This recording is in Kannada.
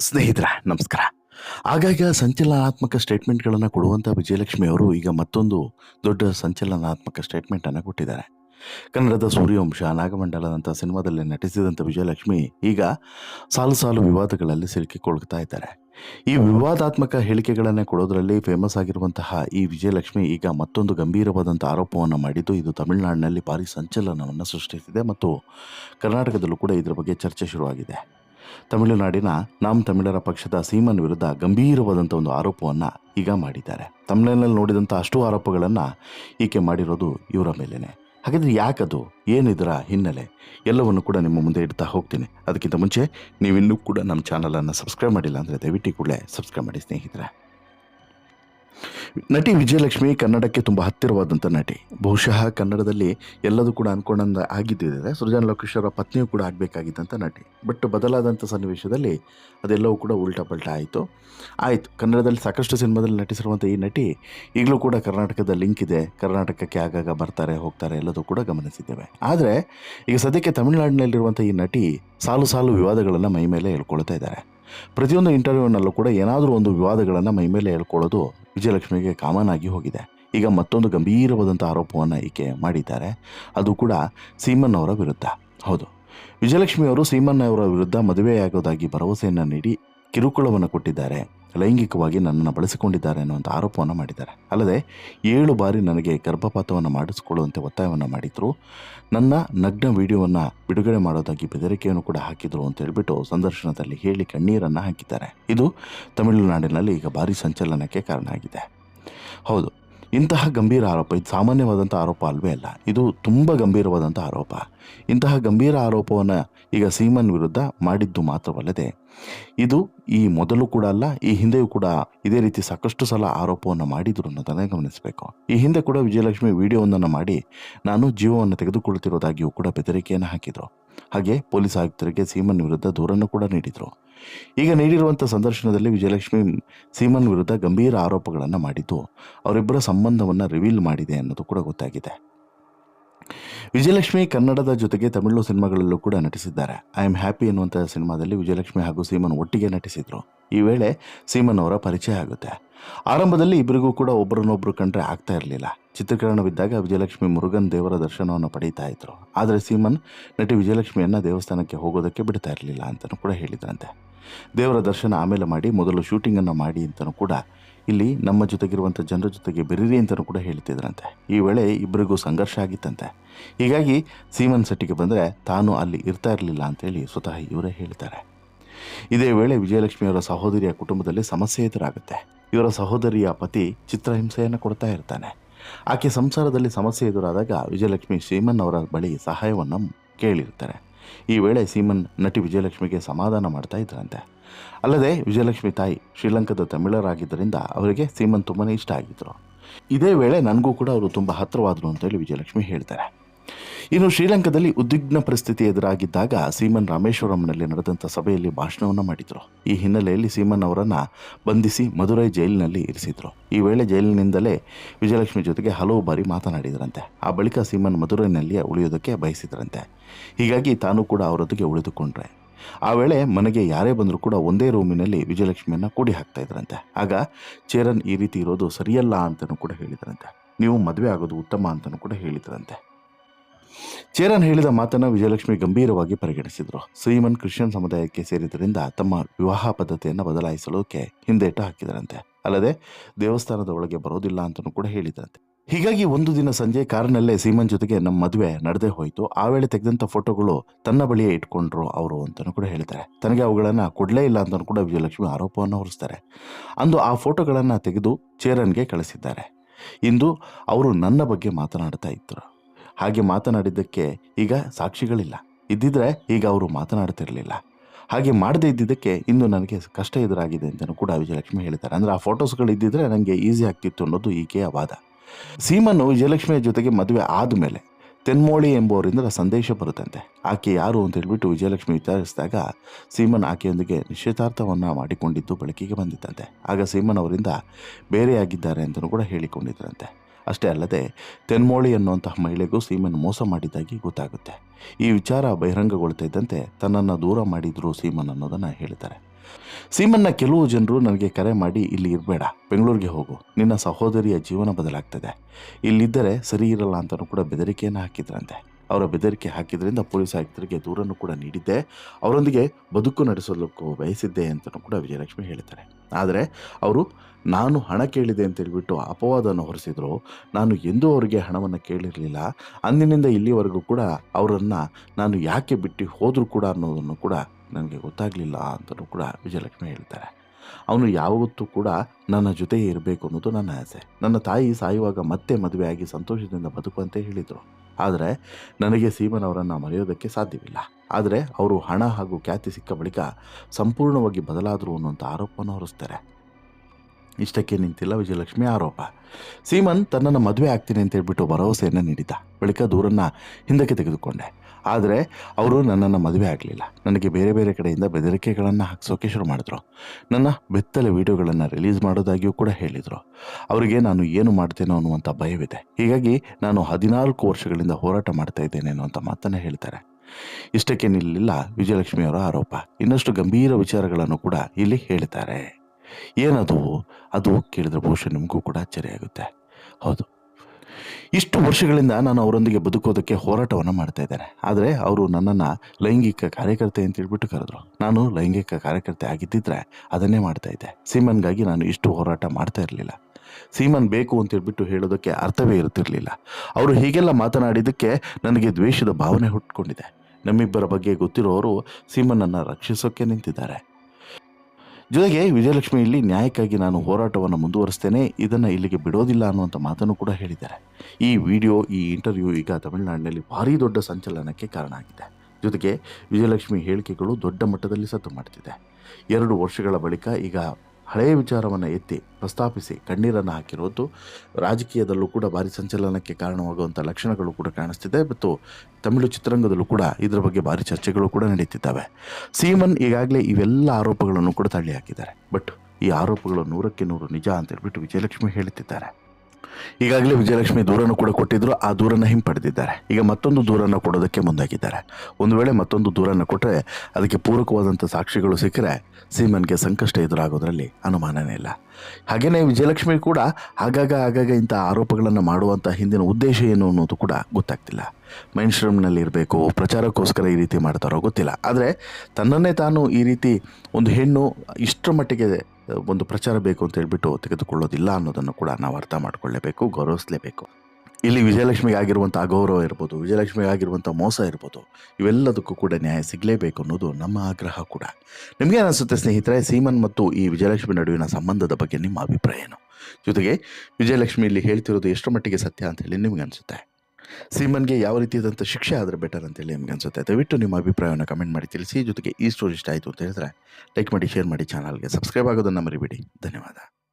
ಸ್ನೇಹಿತರ, ನಮಸ್ಕಾರ. ಆಗಾಗ ಸಂಚಲನಾತ್ಮಕ ಸ್ಟೇಟ್ಮೆಂಟ್ಗಳನ್ನು ಕೊಡುವಂಥ ವಿಜಯಲಕ್ಷ್ಮಿ ಅವರು ಈಗ ಮತ್ತೊಂದು ದೊಡ್ಡ ಸಂಚಲನಾತ್ಮಕ ಸ್ಟೇಟ್ಮೆಂಟನ್ನು ಕೊಟ್ಟಿದ್ದಾರೆ. ಕನ್ನಡದ ಸೂರ್ಯವಂಶ ನಾಗಮಂಡಲದಂಥ ಸಿನಿಮಾದಲ್ಲಿ ನಟಿಸಿದಂಥ ವಿಜಯಲಕ್ಷ್ಮಿ ಈಗ ಸಾಲು ಸಾಲು ವಿವಾದಗಳಲ್ಲಿ ಸಿಲುಕಿಕೊಳ್ತಾ ಇದ್ದಾರೆ. ಈ ವಿವಾದಾತ್ಮಕ ಹೇಳಿಕೆಗಳನ್ನು ಕೊಡೋದರಲ್ಲಿ ಫೇಮಸ್ ಆಗಿರುವಂತಹ ಈ ವಿಜಯಲಕ್ಷ್ಮಿ ಈಗ ಮತ್ತೊಂದು ಗಂಭೀರವಾದಂಥ ಆರೋಪವನ್ನು ಮಾಡಿದ್ದು, ಇದು ತಮಿಳುನಾಡಿನಲ್ಲಿ ಭಾರಿ ಸಂಚಲನವನ್ನು ಸೃಷ್ಟಿಸಿದೆ ಮತ್ತು ಕರ್ನಾಟಕದಲ್ಲೂ ಕೂಡ ಇದರ ಬಗ್ಗೆ ಚರ್ಚೆ ಶುರುವಾಗಿದೆ. ತಮಿಳುನಾಡಿನ ನಾಮ್ ತಮಿಳರ ಪಕ್ಷದ ಸೀಮನ್ ವಿರುದ್ಧ ಗಂಭೀರವಾದಂಥ ಒಂದು ಆರೋಪವನ್ನು ಈಗ ಮಾಡಿದ್ದಾರೆ. ತಮಿಳಿನಲ್ಲಿ ನೋಡಿದಂಥ ಅಷ್ಟು ಆರೋಪಗಳನ್ನು ಈಕೆ ಮಾಡಿರೋದು ಇವರ ಮೇಲೇನೆ. ಹಾಗಾದರೆ ಯಾಕದು? ಏನಿದರ ಹಿನ್ನೆಲೆ? ಎಲ್ಲವನ್ನು ಕೂಡ ನಿಮ್ಮ ಮುಂದೆ ಇಡ್ತಾ ಹೋಗ್ತೀನಿ. ಅದಕ್ಕಿಂತ ಮುಂಚೆ ನೀವಿನ್ನೂ ಕೂಡ ನಮ್ಮ ಚಾನಲನ್ನು ಸಬ್ಸ್ಕ್ರೈಬ್ ಮಾಡಿಲ್ಲ ಅಂದರೆ ದಯವಿಟ್ಟು ಕೂಡಲೇ ಸಬ್ಸ್ಕ್ರೈಬ್ ಮಾಡಿ ಸ್ನೇಹಿತರೆ. ನಟಿ ವಿಜಯಲಕ್ಷ್ಮಿ ಕನ್ನಡಕ್ಕೆ ತುಂಬ ಹತ್ತಿರವಾದಂಥ ನಟಿ. ಬಹುಶಃ ಕನ್ನಡದಲ್ಲಿ ಎಲ್ಲದೂ ಕೂಡ ಅನ್ಕೊಂಡಂತ ಆಗಿದ್ದಿದೆ. ಸೃಜನ್ ಲೋಕೇಶ್ ಅವರ ಪತ್ನಿಯೂ ಕೂಡ ಆಗಬೇಕಾಗಿದ್ದಂಥ ನಟಿ. ಬಟ್ ಬದಲಾದಂಥ ಸನ್ನಿವೇಶದಲ್ಲಿ ಅದೆಲ್ಲವೂ ಕೂಡ ಉಲ್ಟಾ ಪಲ್ಟಾ ಆಯಿತು. ಆಯಿತು, ಕನ್ನಡದಲ್ಲಿ ಸಾಕಷ್ಟು ಸಿನಿಮಾದಲ್ಲಿ ನಟಿಸಿರುವಂಥ ಈ ನಟಿ ಈಗಲೂ ಕೂಡ ಕರ್ನಾಟಕದ ಲಿಂಕ್ ಇದೆ. ಕರ್ನಾಟಕಕ್ಕೆ ಆಗಾಗ ಬರ್ತಾರೆ, ಹೋಗ್ತಾರೆ ಎಲ್ಲದೂ ಕೂಡ ಗಮನಿಸಿದ್ದೇವೆ. ಆದರೆ ಈಗ ಸದ್ಯಕ್ಕೆ ತಮಿಳುನಾಡಿನಲ್ಲಿರುವಂಥ ಈ ನಟಿ ಸಾಲು ಸಾಲು ವಿವಾದಗಳನ್ನು ಮೈ ಮೇಲೆ ಹೇಳ್ಕೊಳ್ತಾ ಇದ್ದಾರೆ. ಪ್ರತಿಯೊಂದು ಇಂಟರ್ವ್ಯೂನಲ್ಲೂ ಕೂಡ ಏನಾದರೂ ಒಂದು ವಿವಾದಗಳನ್ನು ಮೈ ಮೇಲೆ ಹೇಳ್ಕೊಳ್ಳೋದು ವಿಜಯಲಕ್ಷ್ಮಿಗೆ ಕಾಮನ್ ಆಗಿ ಹೋಗಿದೆ. ಈಗ ಮತ್ತೊಂದು ಗಂಭೀರವಾದಂಥ ಆರೋಪವನ್ನು ಈಕೆ ಮಾಡಿದ್ದಾರೆ. ಅದು ಕೂಡ ಸೀಮನ್ ಅವರ ವಿರುದ್ಧ. ಹೌದು. ವಿಜಯಲಕ್ಷ್ಮಿ ಅವರು ಸೀಮನ್ ಅವರ ವಿರುದ್ಧ ಮದುವೆಯಾಗೋದಾಗಿ ಭರವಸೆಯನ್ನು ನೀಡಿ ಕಿರುಕುಳವನ್ನು ಕೊಟ್ಟಿದ್ದಾರೆ. ಲೈಂಗಿಕವಾಗಿ ನನ್ನನ್ನು ಬಳಸಿಕೊಂಡಿದ್ದಾರೆ ಅನ್ನುವಂಥ ಆರೋಪವನ್ನು ಮಾಡಿದ್ದಾರೆ. ಅಲ್ಲದೆ ಏಳು ಬಾರಿ ನನಗೆ ಗರ್ಭಪಾತವನ್ನು ಮಾಡಿಸಿಕೊಳ್ಳುವಂತೆ ಒತ್ತಾಯವನ್ನು ಮಾಡಿದ್ರು. ನನ್ನ ನಗ್ನ ವಿಡಿಯೋವನ್ನು ಬಿಡುಗಡೆ ಮಾಡೋದಾಗಿ ಬೆದರಿಕೆಯನ್ನು ಕೂಡ ಹಾಕಿದ್ರು ಅಂತ ಹೇಳ್ಬಿಟ್ಟು ಸಂದರ್ಶನದಲ್ಲಿ ಹೇಳಿ ಕಣ್ಣೀರನ್ನು ಹಾಕಿದ್ದಾರೆ. ಇದು ತಮಿಳುನಾಡಿನಲ್ಲಿ ಈಗ ಭಾರಿ ಸಂಚಲನಕ್ಕೆ ಕಾರಣ ಆಗಿದೆ. ಹೌದು ಇಂತಹ ಗಂಭೀರ ಆರೋಪ, ಇದು ಸಾಮಾನ್ಯವಾದಂಥ ಆರೋಪ ಅಲ್ವೇ ಅಲ್ಲ, ಇದು ತುಂಬ ಗಂಭೀರವಾದಂಥ ಆರೋಪ. ಇಂತಹ ಗಂಭೀರ ಆರೋಪವನ್ನು ಈಗ ಸೀಮನ್ ವಿರುದ್ಧ ಮಾಡಿದ್ದು ಮಾತ್ರವಲ್ಲದೆ, ಇದು ಈ ಮೊದಲು ಕೂಡ ಅಲ್ಲ, ಈ ಹಿಂದೆಯೂ ಕೂಡ ಇದೇ ರೀತಿ ಸಾಕಷ್ಟು ಸಲ ಆರೋಪವನ್ನು ಮಾಡಿದ್ರು ಅನ್ನೋದನ್ನೇ ಗಮನಿಸಬೇಕು. ಈ ಹಿಂದೆ ಕೂಡ ವಿಜಯಲಕ್ಷ್ಮಿ ವಿಡಿಯೋವೊಂದನ್ನು ಮಾಡಿ ನಾನು ಜೀವವನ್ನು ತೆಗೆದುಕೊಳ್ಳುತ್ತಿರುವುದಾಗಿಯೂ ಕೂಡ ಬೆದರಿಕೆಯನ್ನು ಹಾಕಿದರು. ಹಾಗೆ ಪೊಲೀಸ್ ಆಯುಕ್ತರಿಗೆ ಸೀಮನ್ ವಿರುದ್ಧ ದೂರನ್ನು ಕೂಡ ನೀಡಿದರು. ಈಗ ನೀಡಿರುವಂಥ ಸಂದರ್ಶನದಲ್ಲಿ ವಿಜಯಲಕ್ಷ್ಮಿ ಸೀಮನ್ ವಿರುದ್ಧ ಗಂಭೀರ ಆರೋಪಗಳನ್ನು ಮಾಡಿದ್ದು, ಅವರಿಬ್ಬರ ಸಂಬಂಧವನ್ನು ರಿವೀಲ್ ಮಾಡಿದೆ ಅನ್ನೋದು ಕೂಡ ಗೊತ್ತಾಗಿದೆ. ವಿಜಯಲಕ್ಷ್ಮಿ ಕನ್ನಡದ ಜೊತೆಗೆ ತಮಿಳು ಸಿನಿಮಾಗಳಲ್ಲೂ ಕೂಡ ನಟಿಸಿದ್ದಾರೆ. ಐ ಆಮ್ ಹ್ಯಾಪಿ ಎನ್ನುವಂಥ ಸಿನಿಮಾದಲ್ಲಿ ವಿಜಯಲಕ್ಷ್ಮಿ ಹಾಗೂ ಸೀಮನ್ ಒಟ್ಟಿಗೆ ನಟಿಸಿದರು. ಈ ವೇಳೆ ಸೀಮನ್ ಅವರ ಪರಿಚಯ ಆಗುತ್ತೆ. ಆರಂಭದಲ್ಲಿ ಇಬ್ಬರಿಗೂ ಕೂಡ ಒಬ್ಬರನ್ನೊಬ್ಬರು ಕಂಡ್ರೆ ಆಗ್ತಾ ಇರಲಿಲ್ಲ. ಚಿತ್ರೀಕರಣವಿದ್ದಾಗ ವಿಜಯಲಕ್ಷ್ಮಿ ಮುರುಗನ್ ದೇವರ ದರ್ಶನವನ್ನು ಪಡೀತಾ ಇದ್ರು. ಆದರೆ ಸೀಮನ್ ನಟಿ ವಿಜಯಲಕ್ಷ್ಮಿಯನ್ನು ದೇವಸ್ಥಾನಕ್ಕೆ ಹೋಗೋದಕ್ಕೆ ಬಿಡ್ತಾ ಇರಲಿಲ್ಲ ಅಂತಲೂ ಕೂಡ ಹೇಳಿದ್ರಂತೆ. ದೇವರ ದರ್ಶನ ಆಮೇಲೆ ಮಾಡಿ ಮೊದಲು ಶೂಟಿಂಗನ್ನು ಮಾಡಿ ಅಂತಲೂ ಕೂಡ ಇಲ್ಲಿ ನಮ್ಮ ಜೊತೆಗಿರುವಂಥ ಜನರ ಜೊತೆಗೆ ಬೆರೀರಿ ಅಂತಲೂ ಕೂಡ ಹೇಳ್ತಿದ್ರಂತೆ. ಈ ವೇಳೆ ಇಬ್ಬರಿಗೂ ಸಂಘರ್ಷ ಆಗಿತ್ತಂತೆ. ಹೀಗಾಗಿ ಸೀಮನ್ ಸೆಟ್ಟಿಗೆ ಬಂದರೆ ತಾನು ಅಲ್ಲಿ ಇರ್ತಾ ಇರಲಿಲ್ಲ ಅಂತೇಳಿ ಸ್ವತಃ ಇವರೇ ಹೇಳ್ತಾರೆ. ಇದೇ ವೇಳೆ ವಿಜಯಲಕ್ಷ್ಮಿಯವರ ಸಹೋದರಿಯ ಕುಟುಂಬದಲ್ಲಿ ಸಮಸ್ಯೆ ಎದುರಾಗುತ್ತೆ. ಇವರ ಸಹೋದರಿಯ ಪತಿ ಚಿತ್ರಹಿಂಸೆಯನ್ನು ಕೊಡ್ತಾ ಇರ್ತಾನೆ. ಆಕೆ ಸಂಸಾರದಲ್ಲಿ ಸಮಸ್ಯೆ ಎದುರಾದಾಗ ವಿಜಯಲಕ್ಷ್ಮಿ ಶ್ರೀಮನ್ ಅವರ ಬಳಿ ಸಹಾಯವನ್ನು ಕೇಳಿರ್ತಾರೆ. ಈ ವೇಳೆ ಸೀಮನ್ ನಟಿ ವಿಜಯಲಕ್ಷ್ಮಿಗೆ ಸಮಾಧಾನ ಮಾಡ್ತಾ ಇದ್ರಂತೆ. ಅಲ್ಲದೆ ವಿಜಯಲಕ್ಷ್ಮಿ ತಾಯಿ ಶ್ರೀಲಂಕಾದ ತಮಿಳರಾಗಿದ್ದರಿಂದ ಅವರಿಗೆ ಸೀಮನ್ ತುಂಬಾ ಇಷ್ಟ ಆಗಿದ್ದರು ಇದೇ ವೇಳೆ ನನಗೂ ಕೂಡ ಅವರು ತುಂಬ ಹತ್ತಿರವಾದರು ಅಂತೇಳಿ ವಿಜಯಲಕ್ಷ್ಮಿ ಹೇಳ್ತಾರೆ. ಇನ್ನು ಶ್ರೀಲಂಕಾದಲ್ಲಿ ಉದ್ವಿಗ್ನ ಪರಿಸ್ಥಿತಿ ಎದುರಾಗಿದ್ದಾಗ ಸೀಮನ್ ರಾಮೇಶ್ವರಂನಲ್ಲಿ ನಡೆದಂಥ ಸಭೆಯಲ್ಲಿ ಭಾಷಣವನ್ನು ಮಾಡಿದರು. ಈ ಹಿನ್ನೆಲೆಯಲ್ಲಿ ಸೀಮನ್ ಅವರನ್ನು ಬಂಧಿಸಿ ಮಧುರೈ ಜೈಲಿನಲ್ಲಿ ಇರಿಸಿದ್ರು. ಈ ವೇಳೆ ಜೈಲಿನಿಂದಲೇ ವಿಜಯಲಕ್ಷ್ಮಿ ಜೊತೆಗೆ ಹಲವು ಬಾರಿ ಮಾತನಾಡಿದರಂತೆ. ಆ ಬಳಿಕ ಸೀಮನ್ ಮಧುರೈನಲ್ಲಿಯೇ ಉಳಿಯೋದಕ್ಕೆ ಬಯಸಿದ್ರಂತೆ. ಹೀಗಾಗಿ ತಾನು ಕೂಡ ಅವರೊಂದಿಗೆ ಉಳಿದುಕೊಂಡ್ರೆ. ಆ ವೇಳೆ ಮನೆಗೆ ಯಾರೇ ಬಂದರೂ ಕೂಡ ಒಂದೇ ರೂಮಿನಲ್ಲಿ ವಿಜಯಲಕ್ಷ್ಮಿಯನ್ನು ಕೂಡಿ ಹಾಕ್ತಾ ಇದ್ರಂತೆ. ಆಗ ಚೇರನ್ ಈ ರೀತಿ ಇರೋದು ಸರಿಯಲ್ಲ ಅಂತಲೂ ಕೂಡ ಹೇಳಿದ್ರಂತೆ. ನೀವು ಮದುವೆ ಆಗೋದು ಉತ್ತಮ ಅಂತಲೂ ಕೂಡ ಹೇಳಿದ್ರಂತೆ. ಚೇರನ್ ಹೇಳಿದ ಮಾತನ್ನು ವಿಜಯಲಕ್ಷ್ಮಿ ಗಂಭೀರವಾಗಿ ಪರಿಗಣಿಸಿದರು. ಶ್ರೀಮನ್ ಕ್ರಿಶ್ಚಿಯನ್ ಸಮುದಾಯಕ್ಕೆ ಸೇರಿದ್ದರಿಂದ ತಮ್ಮ ವಿವಾಹ ಪದ್ಧತಿಯನ್ನು ಬದಲಾಯಿಸಲೋಕೆ ಹಿಂದೇಟು ಹಾಕಿದರಂತೆ. ಅಲ್ಲದೆ ದೇವಸ್ಥಾನದ ಒಳಗೆ ಬರೋದಿಲ್ಲ ಅಂತಲೂ ಕೂಡ ಹೇಳಿದರಂತೆ. ಹೀಗಾಗಿ ಒಂದು ದಿನ ಸಂಜೆ ಕಾರಿನಲ್ಲೇ ಸೀಮನ್ ಜೊತೆಗೆ ನಮ್ಮ ಮದುವೆ ನಡೆದೇ ಹೋಯಿತು. ಆ ವೇಳೆ ತೆಗೆದಂಥ ಫೋಟೋಗಳು ತನ್ನ ಬಳಿಯೇ ಇಟ್ಕೊಂಡ್ರು ಅವರು ಅಂತಲೂ ಕೂಡ ಹೇಳ್ತಾರೆ ತನಗೆ ಅವುಗಳನ್ನು ಕೊಡಲೇ ಇಲ್ಲ ಅಂತಲೂ ಕೂಡ ವಿಜಯಲಕ್ಷ್ಮಿ ಆರೋಪವನ್ನು ಹೊರಿಸ್ತಾರೆ. ಅಂದು ಆ ಫೋಟೋಗಳನ್ನು ತೆಗೆದು ಚೇರನ್ಗೆ ಕಳಿಸಿದ್ದಾರೆ. ಇಂದು ಅವರು ನನ್ನ ಬಗ್ಗೆ ಮಾತನಾಡ್ತಾ ಇದ್ದರು ಹಾಗೆ ಮಾತನಾಡಿದ್ದಕ್ಕೆ ಈಗ ಸಾಕ್ಷಿಗಳಿಲ್ಲ. ಇದ್ದಿದ್ರೆ ಈಗ ಅವರು ಮಾತನಾಡ್ತಿರಲಿಲ್ಲ. ಹಾಗೆ ಮಾಡದೇ ಇದ್ದಿದ್ದಕ್ಕೆ ಇಂದು ನನಗೆ ಕಷ್ಟ ಎದುರಾಗಿದೆ ಅಂತಲೂ ಕೂಡ ವಿಜಯಲಕ್ಷ್ಮಿ ಹೇಳ್ತಾರೆ ಅಂದರೆ ಆ ಫೋಟೋಸ್ಗಳು ಇದ್ದಿದ್ರೆ ನನಗೆ ಈಸಿ ಆಗ್ತಿತ್ತು ಅನ್ನೋದು ಈಕೆಯ ವಾದ. ಸೀಮನ್ನು ವಿಜಯಲಕ್ಷ್ಮಿಯ ಜೊತೆಗೆ ಮದುವೆ ಆದಮೇಲೆ ತೆನ್ಮೋಳಿ ಎಂಬುವರಿಂದ ಸಂದೇಶ ಬರುತ್ತಂತೆ. ಆಕೆ ಯಾರು ಅಂತ ಹೇಳಿಬಿಟ್ಟು ವಿಜಯಲಕ್ಷ್ಮಿ ವಿಚಾರಿಸಿದಾಗ ಸೀಮನ್ ಆಕೆಯೊಂದಿಗೆ ನಿಶ್ಚಿತಾರ್ಥವನ್ನು ಮಾಡಿಕೊಂಡಿದ್ದು ಬೆಳಕಿಗೆ ಬಂದಿತ್ತಂತೆ. ಆಗ ಸೀಮನ್ ಅವರಿಂದ ಬೇರೆಯಾಗಿದ್ದಾರೆ ಅಂತಲೂ ಕೂಡ ಹೇಳಿಕೊಂಡಿದ್ರಂತೆ ಅಷ್ಟೇ ಅಲ್ಲದೆ ತೆನ್ಮೋಳಿ ಅನ್ನುವಂತಹ ಮಹಿಳೆಗೂ ಸೀಮನ್ ಮೋಸ ಮಾಡಿದ್ದಾಗಿ ಗೊತ್ತಾಗುತ್ತೆ. ಈ ವಿಚಾರ ಬಹಿರಂಗಗೊಳ್ತಿದ್ದಂತೆ ತನ್ನನ್ನು ದೂರ ಮಾಡಿದ್ರು ಸೀಮನ್ ಅನ್ನೋದನ್ನು ಹೇಳ್ತಾರೆ ಸೀಮನ್ನ ಕೆಲವು ಜನರು ನನಗೆ ಕರೆ ಮಾಡಿ ಇಲ್ಲಿ ಇರಬೇಡ, ಬೆಂಗಳೂರಿಗೆ ಹೋಗು, ನಿನ್ನ ಸಹೋದರಿಯ ಜೀವನ ಬದಲಾಗ್ತದೆ. ಇಲ್ಲಿದ್ದರೆ ಸರಿ ಇರಲ್ಲ ಅಂತಲೂ ಕೂಡ ಬೆದರಿಕೆಯನ್ನು ಹಾಕಿದ್ರಂತೆ. ಅವರ ಬೆದರಿಕೆ ಹಾಕಿದ್ರಿಂದ ಪೊಲೀಸ್ ಆಯುಕ್ತರಿಗೆ ದೂರನ್ನು ಕೂಡ ನೀಡಿದ್ದೆ. ಅವರೊಂದಿಗೆ ಬದುಕು ನಡೆಸಲಿಕ್ಕೂ ಬಯಸಿದ್ದೆ ಅಂತಲೂ ಕೂಡ ವಿಜಯಲಕ್ಷ್ಮಿ ಹೇಳ್ತಾರೆ ಆದರೆ ಅವರು, ನಾನು ಹಣ ಕೇಳಿದೆ ಅಂತ ಹೇಳ್ಬಿಟ್ಟು ಅಪವಾದವನ್ನು ಹೊರಿಸಿದ್ರು. ನಾನು ಎಂದೂ ಅವರಿಗೆ ಹಣವನ್ನು ಕೇಳಿರಲಿಲ್ಲ. ಅಂದಿನಿಂದ ಇಲ್ಲಿವರೆಗೂ ಕೂಡ ಅವರನ್ನು ನಾನು ಯಾಕೆ ಬಿಟ್ಟು ಹೋದರೂ ಕೂಡ ಅನ್ನೋದನ್ನು ಕೂಡ ನನಗೆ ಗೊತ್ತಾಗಲಿಲ್ಲ ಅಂತಲೂ ಕೂಡ ವಿಜಯಲಕ್ಷ್ಮಿ ಹೇಳ್ತಾರೆ ಅವನು ಯಾವತ್ತೂ ಕೂಡ ನನ್ನ ಜೊತೆಯೇ ಇರಬೇಕು ಅನ್ನೋದು ನನ್ನ ಆಸೆ. ನನ್ನ ತಾಯಿ ಸಾಯುವಾಗ ಮತ್ತೆ ಮದುವೆಯಾಗಿ ಸಂತೋಷದಿಂದ ಬದುಕುವಂತೆ ಹೇಳಿದರು. ಆದರೆ ನನಗೆ ಸೀಮನ್ ಅವರನ್ನು ಮರೆಯೋದಕ್ಕೆ ಸಾಧ್ಯವಿಲ್ಲ. ಆದರೆ ಅವರು ಹಣ ಹಾಗೂ ಖ್ಯಾತಿ ಸಿಕ್ಕ ಬಳಿಕ ಸಂಪೂರ್ಣವಾಗಿ ಬದಲಾದರು ಅನ್ನುವಂಥ ಆರೋಪವನ್ನು ಹೊರಿಸ್ತಾರೆ. ಇಷ್ಟಕ್ಕೆ ನಿಂತಿಲ್ಲ ವಿಜಯಲಕ್ಷ್ಮಿ ಆರೋಪ. ಸೀಮನ್ ತನ್ನನ್ನು ಮದುವೆ ಆಗ್ತೀನಿ ಅಂತ ಹೇಳ್ಬಿಟ್ಟು ಭರವಸೆಯನ್ನು ನೀಡಿದ್ದ ಬಳಿಕ ದೂರನ್ನು ಹಿಂದಕ್ಕೆ ತೆಗೆದುಕೊಂಡೆ. ಆದರೆ ಅವರು ನನ್ನನ್ನು ಮದುವೆ ಆಗಲಿಲ್ಲ. ನನಗೆ ಬೇರೆ ಬೇರೆ ಕಡೆಯಿಂದ ಬೆದರಿಕೆಗಳನ್ನು ಹಾಕ್ಸೋಕೆ ಶುರು ಮಾಡಿದ್ರು. ನನ್ನ ಬೆತ್ತಲೆ ವಿಡಿಯೋಗಳನ್ನು ರಿಲೀಸ್ ಮಾಡೋದಾಗಿಯೂ ಕೂಡ ಹೇಳಿದರು. ಅವರಿಗೆ ನಾನು ಏನು ಮಾಡ್ತೇನೋ ಅನ್ನುವಂಥ ಭಯವಿದೆ. ಹೀಗಾಗಿ ನಾನು ಹದಿನಾಲ್ಕು ವರ್ಷಗಳಿಂದ ಹೋರಾಟ ಮಾಡ್ತಾ ಇದ್ದೇನೆ ಅನ್ನುವಂಥ ಮಾತನ್ನು ಹೇಳ್ತಾರೆ. ಇಷ್ಟಕ್ಕೆ ನಿಲ್ಲಿಲ್ಲ ವಿಜಯಲಕ್ಷ್ಮಿಯವರ ಆರೋಪ. ಇನ್ನಷ್ಟು ಗಂಭೀರ ವಿಚಾರಗಳನ್ನು ಕೂಡ ಇಲ್ಲಿ ಹೇಳ್ತಾರೆ ಏನದು? ಅದು ಕೇಳಿದ್ರೆ ಬಹುಶಃ ನಿಮಗೂ ಕೂಡ ಆಗುತ್ತೆ. ಹೌದು. ಇಷ್ಟು ವರ್ಷಗಳಿಂದ ನಾನು ಅವರೊಂದಿಗೆ ಬದುಕೋದಕ್ಕೆ ಹೋರಾಟವನ್ನು ಮಾಡ್ತಾ ಇದ್ದಾರೆ ಆದರೆ ಅವರು ನನ್ನನ್ನು ಲೈಂಗಿಕ ಕಾರ್ಯಕರ್ತೆ ಅಂತ ಹೇಳ್ಬಿಟ್ಟು ಕರೆದ್ರು. ನಾನು ಲೈಂಗಿಕ ಕಾರ್ಯಕರ್ತೆ ಆಗಿದ್ದಿದ್ರೆ ಅದನ್ನೇ ಮಾಡ್ತಾ ಇದ್ದೆ. ಸೀಮನ್ಗಾಗಿ ನಾನು ಇಷ್ಟು ಹೋರಾಟ ಮಾಡ್ತಾ ಇರಲಿಲ್ಲ. ಸೀಮನ್ ಬೇಕು ಅಂತ ಹೇಳ್ಬಿಟ್ಟು ಹೇಳೋದಕ್ಕೆ ಅರ್ಥವೇ ಇರ್ತಿರಲಿಲ್ಲ. ಅವರು ಹೀಗೆಲ್ಲ ಮಾತನಾಡಿದ್ದಕ್ಕೆ ನನಗೆ ದ್ವೇಷದ ಭಾವನೆ ಹುಟ್ಕೊಂಡಿದೆ. ನಮ್ಮಿಬ್ಬರ ಬಗ್ಗೆ ಗೊತ್ತಿರೋರು ಸೀಮನನ್ನು ರಕ್ಷಿಸೋಕೆ ನಿಂತಿದ್ದಾರೆ. ಜೊತೆಗೆ ವಿಜಯಲಕ್ಷ್ಮಿ ಇಲ್ಲಿ ನ್ಯಾಯಕ್ಕಾಗಿ ನಾನು ಹೋರಾಟವನ್ನು ಮುಂದುವರಿಸ್ತೇನೆ. ಇದನ್ನು ಇಲ್ಲಿಗೆ ಬಿಡೋದಿಲ್ಲ ಅನ್ನುವಂಥ ಮಾತನ್ನು ಕೂಡ ಹೇಳಿದ್ದಾರೆ. ಈ ವಿಡಿಯೋ, ಈ ಇಂಟರ್ವ್ಯೂ ಈಗ ತಮಿಳುನಾಡಿನಲ್ಲಿ ಭಾರೀ ದೊಡ್ಡ ಸಂಚಲನಕ್ಕೆ ಕಾರಣ ಆಗಿದೆ. ಜೊತೆಗೆ ವಿಜಯಲಕ್ಷ್ಮಿ ಹೇಳಿಕೆಗಳು ದೊಡ್ಡ ಮಟ್ಟದಲ್ಲಿ ಸದ್ದು ಮಾಡ್ತಿದೆ. ಎರಡು ವರ್ಷಗಳ ಬಳಿಕ ಈಗ ಹಳೆಯ ವಿಚಾರವನ್ನು ಎತ್ತಿ ಪ್ರಸ್ತಾಪಿಸಿ ಕಣ್ಣೀರನ್ನು ಹಾಕಿರೋದು ರಾಜಕೀಯದಲ್ಲೂ ಕೂಡ ಭಾರಿ ಸಂಚಲನಕ್ಕೆ ಕಾರಣವಾಗುವಂಥ ಲಕ್ಷಣಗಳು ಕೂಡ ಕಾಣಿಸ್ತಿದೆ. ಮತ್ತು ತಮಿಳು ಚಿತ್ರರಂಗದಲ್ಲೂ ಕೂಡ ಇದರ ಬಗ್ಗೆ ಭಾರಿ ಚರ್ಚೆಗಳು ಕೂಡ ನಡೀತಿದ್ದಾವೆ. ಸೀಮನ್ ಈಗಾಗಲೇ ಇವೆಲ್ಲ ಆರೋಪಗಳನ್ನು ಕೂಡ ತಳ್ಳಿ ಹಾಕಿದ್ದಾರೆ ಬಟ್ ಈ ಆರೋಪಗಳು ನೂರಕ್ಕೆ ನೂರು ನಿಜ ಅಂತ ಹೇಳ್ಬಿಟ್ಟು ವಿಜಯಲಕ್ಷ್ಮಿ ಹೇಳುತ್ತಿದ್ದಾರೆ ಈಗಾಗಲೇ ವಿಜಯಲಕ್ಷ್ಮಿ ದೂರನ್ನು ಕೂಡ ಕೊಟ್ಟಿದ್ರು, ಆ ದೂರನ್ನು ಹಿಂಪಡೆದಿದ್ದಾರೆ. ಈಗ ಮತ್ತೊಂದು ದೂರನ್ನು ಕೊಡೋದಕ್ಕೆ ಮುಂದಾಗಿದ್ದಾರೆ. ಒಂದು ವೇಳೆ ಮತ್ತೊಂದು ದೂರನ್ನು ಕೊಟ್ಟರೆ ಅದಕ್ಕೆ ಪೂರಕವಾದಂಥ ಸಾಕ್ಷಿಗಳು ಸಿಕ್ಕರೆ ಸೀಮನ್ಗೆ ಸಂಕಷ್ಟ ಎದುರಾಗೋದ್ರಲ್ಲಿ ಅನುಮಾನನೇ ಇಲ್ಲ. ಹಾಗೆಯೇ ವಿಜಯಲಕ್ಷ್ಮಿ ಕೂಡ ಆಗಾಗ ಆಗಾಗ ಇಂಥ ಆರೋಪಗಳನ್ನು ಮಾಡುವಂಥ ಹಿಂದಿನ ಉದ್ದೇಶ ಏನು ಅನ್ನೋದು ಕೂಡ ಗೊತ್ತಾಗ್ತಿಲ್ಲ. ಮೈನ್ ಸ್ಟ್ರೀಮ್ನಲ್ಲಿ ಇರಬೇಕು, ಪ್ರಚಾರಕ್ಕೋಸ್ಕರ ಈ ರೀತಿ ಮಾಡ್ತಾರೋ ಗೊತ್ತಿಲ್ಲ. ಆದರೆ ತನ್ನನ್ನೇ ತಾನು ಈ ರೀತಿ ಒಂದು ಹೆಣ್ಣು ಇಷ್ಟರ ಮಟ್ಟಿಗೆ ಒಂದು ಪ್ರಚಾರ ಬೇಕು ಅಂತ ಹೇಳ್ಬಿಟ್ಟು ತೆಗೆದುಕೊಳ್ಳೋದಿಲ್ಲ ಅನ್ನೋದನ್ನು ಕೂಡ ನಾವು ಅರ್ಥ ಮಾಡ್ಕೊಳ್ಳೇಬೇಕು, ಗೌರವಿಸಲೇಬೇಕು. ಇಲ್ಲಿ ವಿಜಯಲಕ್ಷ್ಮಿಗೆ ಆಗಿರುವಂಥ ಅಗೌರವ ಇರ್ಬೋದು ವಿಜಯಲಕ್ಷ್ಮಿಗೆ ಆಗಿರುವಂಥ ಮೋಸ ಇರ್ಬೋದು, ಇವೆಲ್ಲದಕ್ಕೂ ಕೂಡ ನ್ಯಾಯ ಸಿಗಲೇಬೇಕು ಅನ್ನೋದು ನಮ್ಮ ಆಗ್ರಹ ಕೂಡ. ನಿಮಗೆ ಅನಿಸುತ್ತೆ ಸ್ನೇಹಿತರೆ, ಸೀಮನ್ ಮತ್ತು ಈ ವಿಜಯಲಕ್ಷ್ಮಿ ನಡುವಿನ ಸಂಬಂಧದ ಬಗ್ಗೆ ನಿಮ್ಮ ಅಭಿಪ್ರಾಯ ಏನು? ಜೊತೆಗೆ ವಿಜಯಲಕ್ಷ್ಮಿ ಇಲ್ಲಿ ಹೇಳ್ತಿರೋದು ಎಷ್ಟು ಮಟ್ಟಿಗೆ ಸತ್ಯ ಅಂತ ಹೇಳಿ ನಿಮಗೆ ಅನಿಸುತ್ತೆ? ಸೀಮನ್ಗೆ ಯಾವ ರೀತಿಯಾದಂಥ ಶಿಕ್ಷೆ ಆದರೆ ಬೆಟರ್ ಅಂತೇಳಿ ನಿಮ್ಗೆ ಅನಿಸುತ್ತೆ. ದಯವಿಟ್ಟು ನಿಮ್ಮ ಅಭಿಪ್ರಾಯವನ್ನು ಕಮೆಂಟ್ ಮಾಡಿ ತಿಳಿಸಿ. ಜೊತೆಗೆ ಈ ಸ್ಟೋರಿ ಇಷ್ಟ ಆಯಿತು ಅಂತ ಹೇಳಿದ್ರೆ ಲೈಕ್ ಮಾಡಿ ಶೇರ್ ಮಾಡಿ ಚಾನಲ್ಗೆ ಸಬ್ಸ್ಕ್ರೈಬ್ ಆಗೋದನ್ನು ಮರಿಬೇಡಿ. ಧನ್ಯವಾದ.